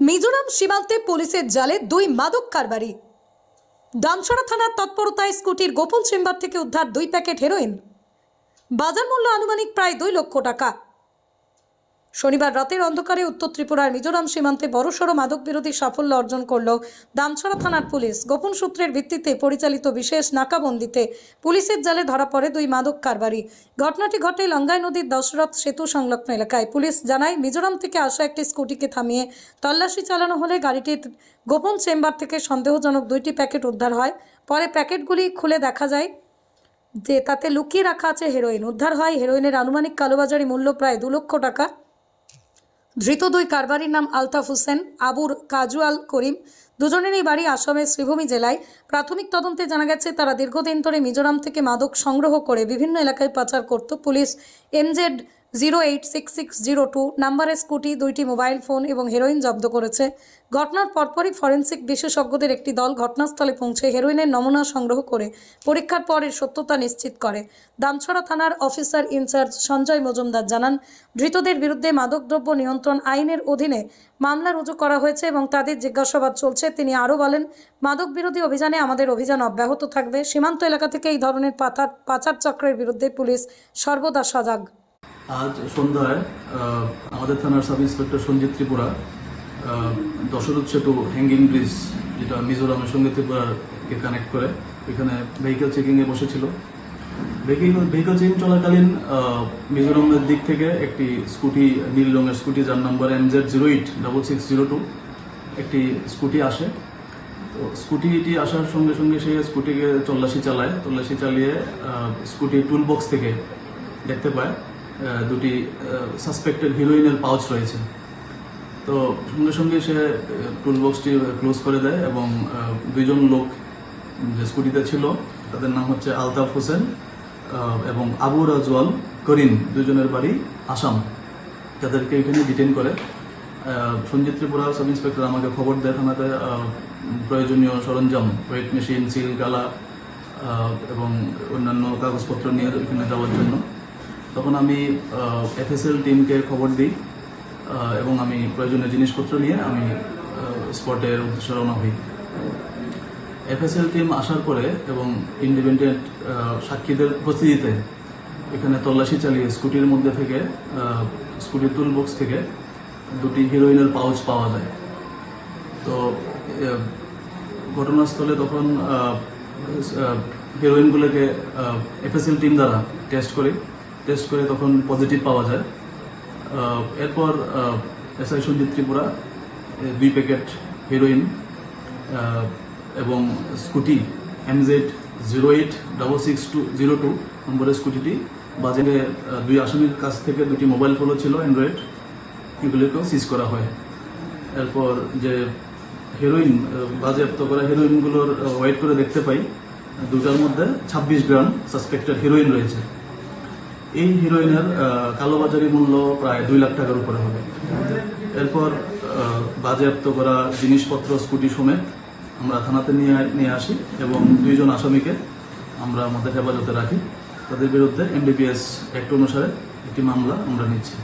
মিজোরাম সীমান্তে পুলিশের জালে দুই মাদক কারবারি। দামছড়া থানার তৎপরতায় স্কুটির গোপন চেম্বার থেকে উদ্ধার দুই প্যাকেট হেরোইন। বাজার মূল্য আনুমানিক প্রায় দুই লক্ষ টাকা। শনিবার রাতের অন্ধকারে উত্তর ত্রিপুরার মিজোরাম সীমান্তে বড়সড় মাদক বিরোধী সাফল্য অর্জন করল দামছড়া থানার পুলিশ। গোপন সূত্রের ভিত্তিতে পরিচালিত বিশেষ নাকাবন্দিতে পুলিশের জালে ধরা পড়ে দুই মাদক কারবারি। ঘটনাটি ঘটে লঙ্গাই নদীর দশরথ সেতু সংলগ্ন এলাকায়। পুলিশ জানায়, মিজোরাম থেকে আসা একটি স্কুটিকে থামিয়ে তল্লাশি চালানো হলে গাড়িটির গোপন চেম্বার থেকে সন্দেহজনক দুইটি প্যাকেট উদ্ধার হয়। পরে প্যাকেটগুলি খুলে দেখা যায় যে তাতে লুকিয়ে রাখা আছে হেরোইন। উদ্ধার হয় হেরোইনের আনুমানিক কালোবাজারি মূল্য প্রায় দু লক্ষ টাকা। ধৃত দুই কারবারির নাম আলতাফ হোসেন, আবুর কাজুয়াল করিম, দুজনেরই বাড়ি আসামের শ্রীভূমি জেলায়। প্রাথমিক তদন্তে জানা গেছে, তারা দীর্ঘদিন ধরে মিজোরাম থেকে মাদক সংগ্রহ করে বিভিন্ন এলাকায় পাচার করত police. MZ zero eight six six zero two নাম্বারের স্কুটি, দুইটি মোবাইল ফোন এবং হেরোইন জব্দ করেছে। ঘটনার পরপরই ফরেন্সিক বিশেষজ্ঞদের একটি দল ঘটনাস্থলে পৌঁছে হেরোইনের নমুনা সংগ্রহ করে পরীক্ষার পর এর সত্যতা নিশ্চিত করে। দামছড়া থানার অফিসার ইনচার্জ সঞ্জয় মজুমদার জানান, ধৃতদের বিরুদ্ধে মাদকদ্রব্য নিয়ন্ত্রণ আইনের অধীনে মামলা রুজু করা হয়েছে এবং তাদের জিজ্ঞাসাবাদ চলছে। তিনি আরও বলেন মাদক বিরোধী অভিযানে আমাদের অভিযান অব্যাহত থাকবে। সীমান্ত এলাকা থেকে এই ধরনের পাচার চক্রের বিরুদ্ধে পুলিশ সর্বদা সজাগ। আজ সন্ধ্যায় আমাদের থানার sub inspector Sanjit Tripura Dasharath Setu hanging bridge যেটা মিজোরামের সঙ্গে ত্রিপুরাকে কানেক্ট করে এখানে ভেহিকেল চেকিংয়ে বসেছিল। ভেহিকেল ভেহিকেল চেকিং চলাকালীন মিজোরামের দিক থেকে একটি স্কুটি নীল রঙের স্কুটি যার number M Z zero eight double six zero two একটি স্কুটি আসে। তো স্কুটিটি আসার সঙ্গে সঙ্গে সে স্কুটিকে তল্লাশি চালায়। তল্লাশি চালিয়ে আহ, স্কুটির টুল বক্স থেকে দেখতে পায়। দুটি সাসপেক্টেড হিরোইনের পাউচ রয়েছে। তো সঙ্গে সঙ্গে সে টুল বক্সটি ক্লোজ করে দেয় এবং দুইজন লোক যে স্কুটিতে ছিল, তাদের নাম হচ্ছে আলতাফ হোসেন এবং আবু রাজওয়াল করিম দুজনের বাড়ি আসাম। তাদেরকে এখানে ডিটেন করে। সঞ্জিত ত্রিপুরা সাব ইন্সপেক্টর আমাকে খবর দেয় থানাতে প্রয়োজনীয় সরঞ্জাম ওয়েট মেশিন সিল গালা এবং অন্যান্য কাগজপত্র নিয়ে এখানে যাওয়ার জন্য। তখন আমি এফএসএল টিমকে খবর দিই এবং আমি প্রয়োজনীয় জিনিসপত্র নিয়ে আমি স্পটের উদ্দেশ্যে রওনা হই। এফএসএল টিম আসার পরে এবং ইন্ডিপেন্ডেন্ট সাক্ষীদের উপস্থিতিতে এখানে তল্লাশি চালিয়ে স্কুটির মধ্যে থেকে স্কুটির টুল বক্স থেকে দুটি হিরোইনের পাউচ পাওয়া যায়। তো ঘটনাস্থলে তখন হিরোইনগুলোকে এফএসএল টিম দ্বারা টেস্ট করি। টেস্ট করে তখন পজিটিভ পাওয়া যায়। এরপর এসআই সঞ্জিত ত্রিপুরা দুই প্যাকেট হিরোইন এবং scooty MZ zero eight double six two zero two নম্বরের স্কুটিটি বাজারে দুই আসামির কাছ থেকে দুটি মোবাইল ফোনও ছিল অ্যান্ড্রয়েড এগুলিকেও সিজ করা হয়। এরপর যে হেরোইন বাজেয়াপ্ত করা হেরোইনগুলোর ওয়েট করে দেখতে পাই। দুটার মধ্যে ছাব্বিশ গ্রাম সাসপেক্টেড হিরোইন রয়েছে। এই হিরোইনের কালোবাজারি মূল্য প্রায় দুই লাখ টাকার উপরে হবে। এরপর বাজেয়াপ্ত করা জিনিসপত্র, স্কুটি সমেত আমরা থানাতে নিয়ে নিয়ে আসি এবং দুইজন আসামিকে আমরা আমাদের হেফাজতে রাখি। তাদের বিরুদ্ধে এমবিপিএস অ্যাক্ট অনুসারে একটি মামলা আমরা নিচ্ছি।